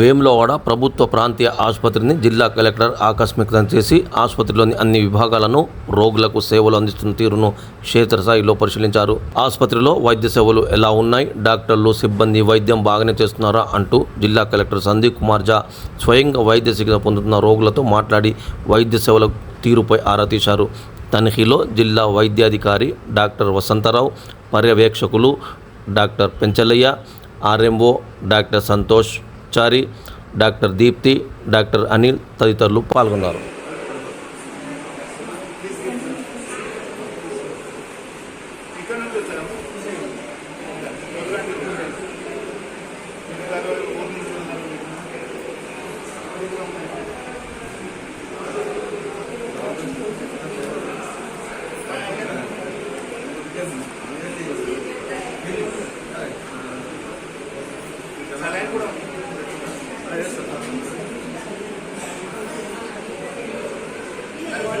వేములవాడ ప్రభుత్వ ప్రాంతీయ ఆసుపత్రిని జిల్లా కలెక్టర్ ఆకస్మికతం చేసి ఆసుపత్రిలోని అన్ని విభాగాలను రోగులకు సేవలు అందిస్తున్న తీరును క్షేత్రస్థాయిలో పరిశీలించారు. ఆసుపత్రిలో వైద్య సేవలు ఎలా ఉన్నాయి? డాక్టర్లు సిబ్బంది వైద్యం బాగానే చేస్తున్నారా? అంటూ జిల్లా కలెక్టర్ సందీప్ కుమార్ జా స్వయంగా వైద్య చికిత్స పొందుతున్న రోగులతో మాట్లాడి వైద్య సేవల తీరుపై ఆరా తీశారు. తనిఖీలో జిల్లా వైద్యాధికారి doctor Vasantharao పర్యవేక్షకులు doctor Penchalaiah RMO doctor Santosh చారి డాక్టర్ దీప్తి డాక్టర్ అనిల్ తదితరులు పాల్గొన్నారు She has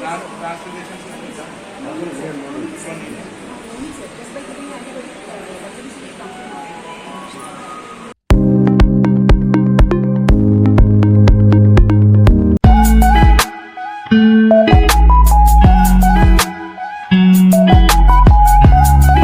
but